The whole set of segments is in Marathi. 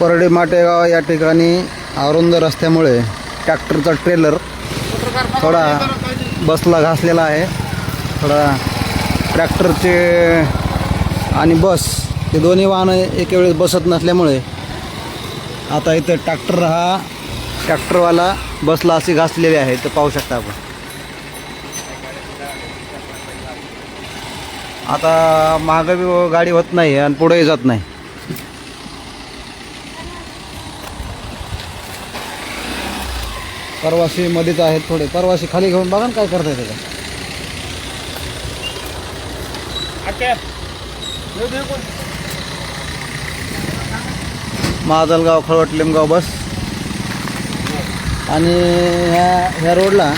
परडे माटेगाव या ठिकाणी अरुंद रस्त्यामुळे ट्रॅक्टरचा ट्रेलर थोडा बसला घासलेला आहे. थोडा ट्रॅक्टरचे आणि बस हे दोन्ही वाहनं एके वेळेस बसत नसल्यामुळे आता इथं ट्रॅक्टर हा ट्रॅक्टरवाला बसला असे घासलेली आहे. तर पाहू शकता आपण. आता मागं बी गाडी होत नाही आणि पुढेही जात नाही. परवाशी मध्येच आहेत थोडे. परवाशी खाली घेऊन बघा ना काय करताय त्याचा माजलगाव खळवट लिमगाव बस. आणि ह्या ह्या रोडला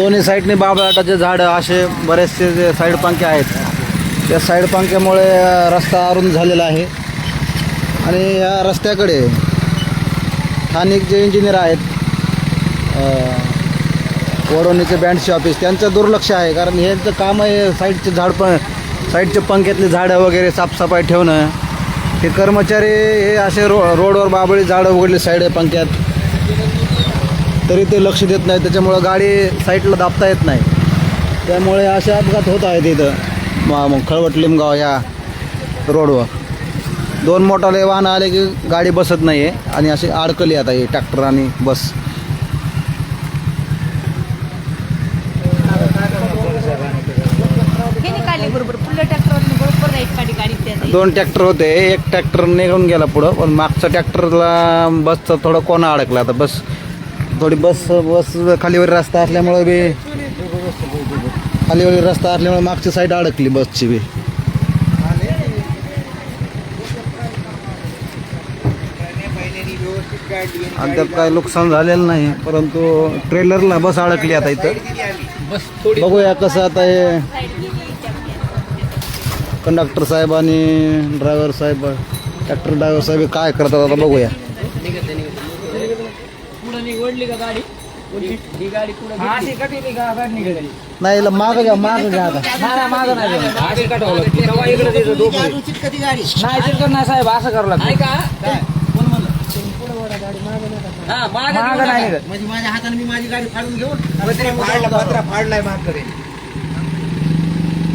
दोन्ही साईडने बाबळाटाचे झाडं असे बरेचसे जे साईड पंखे आहेत. त्या साईड पंख्यामुळे रस्ता अरुंद झालेला आहे. आणि या रस्त्याकडे स्थानिक जे इंजिनियर आहेत अ, वडवणीचे बँडचे ऑफिस त्यांचं दुर्लक्ष आहे. कारण ह्यांचं काम आहे साईडचे झाड पण साईडचे पंख्यातली झाडं वगैरे साफसफाई ठेवणं हे कर्मचारी हे असे रो रोडवर बाबळी झाडं उघडली साईड पंख्यात. तरी ते लक्ष देत नाही त्याच्यामुळं गाडी साईडला दाबता येत नाही. त्यामुळे असे अपघात होत आहेत इथं. खळवट लिमगाव या रोडवर. दोन मोठाले वाहनं आले की गाडी बसत नाही आहे आणि अशी अडकली आता ही ट्रॅक्टर आणि बस. दोन ट्रॅक्टर होते. एक ट्रॅक्टर निघून गेला पुढं पण मागचा ट्रॅक्टरला बसचा थोडा कोणा अडकला. आता बस थोडी बस बस खालीवर रस्ता असल्यामुळे बी खालीवर रस्ता असल्यामुळे मागची साईड अडकली बसची बी. आणि त्यात काय नुकसान झालेलं नाही परंतु ट्रेलरला बस अडकली आता इथं. बघूया कसं आता हे कंडक्टर साहेब आणि ड्रायव्हर साहेब ट्रॅक्टर ड्रायव्हर साहेब काय करतात आता बघूया. निवडली का गाडी? ही गाडी पुढे अशी कटली का? गाडी निघाली. नाही मागं घ्या मागं घ्या आता. नाही मागं नाही जाणार. अशी कटावं लागते. तेव्हा इकडे तिथं डोकं नाही चिरकत नाही साहेब असं करावं लागतं. हा मागं नाही निघत. म्हणजे माझ्या हाताने मी माझी गाडी फाडून घेऊन पत्रा फाडलाय मागकडे.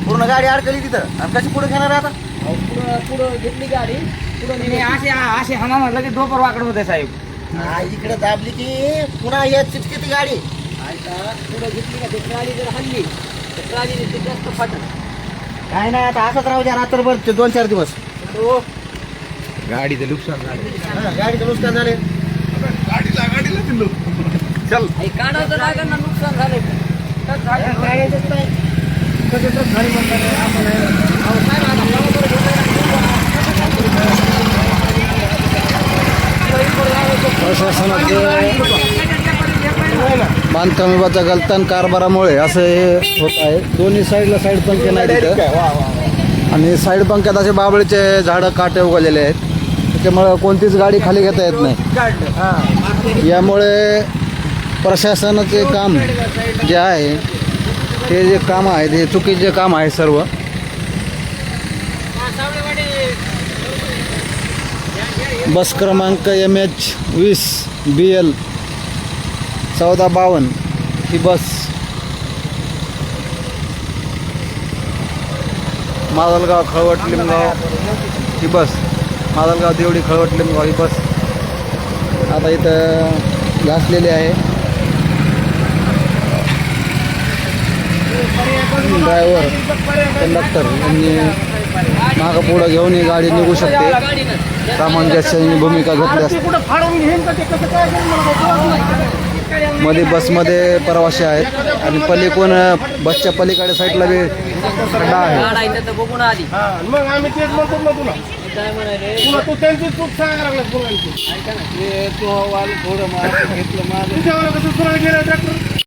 पूर्ण गाडी अडकली तिथं. आणि कशी पुढे घेणार आता? पुढं पुढं घेतली गाडी. पुढं असे असे हना लगेच डोपर वाकड होते साहेब. हा, इकडे दाबली की पुन्हा येत चिटकी ती गाडी पुढं घेतली का? ते जर हल्ली तर ते जास्त फाटत काय नाही आता असंच राहू द्या रात्रभर ते दोन चार दिवस. गाडीचं नुकसान झालं. हा, गाडीचं नुकसान झाले. गाडीला गाडीला दिलो. चल. हे काढायचं लागेल ना नुकसान झालंय. तर झालं. गाड्याचंच नाही. कसं तर म्हणतात आपण आहे. अहो, साहेब, आता बरोबर प्रशासनाचे बांधकाम विभागाच्या गलतान कारभारामुळे असं हे होत आहे. दोन्ही साईडला साईड पंखे नाही तिथं आणि साईड पंख्यात असे बाबळीचे झाडं काटे उगवलेले आहेत. त्याच्यामुळं कोणतीच गाडी खाली घेता येत नाही. यामुळे प्रशासनाचे काम जे आहे हे जे काम आहे हे चुकीचे काम आहे सर्व. बस क्रमांक एम एच वीस बी एल चौदा बावन्न ही बस. मादलगाव खळवट लिमगाव ही बस. मादलगाव देवडी खळवट लिमगाव ही बस. आता इथं घासलेली आहे. ड्रायव्हर कंडक्टर यांनी मागं पुढं घेऊन ही गाडी निघू शकते. सामंजस्याची भूमिका घेतली असते. मध्ये बसमध्ये प्रवासी आहेत आणि पलीकडून बसच्या पलीकडे साईडला बी खड्डा आहे. काढायचं तर बघून आधी मग आम्ही तेच म्हणतो ना तुला काय म्हणाले तुला तू त्यांची चूक सांगायला लागला पुन्हा ऐका ना तो वाल थोडं मार घेतलं मार तुझ्यावर कसं सरळ गेलं ट्रॅक्टर?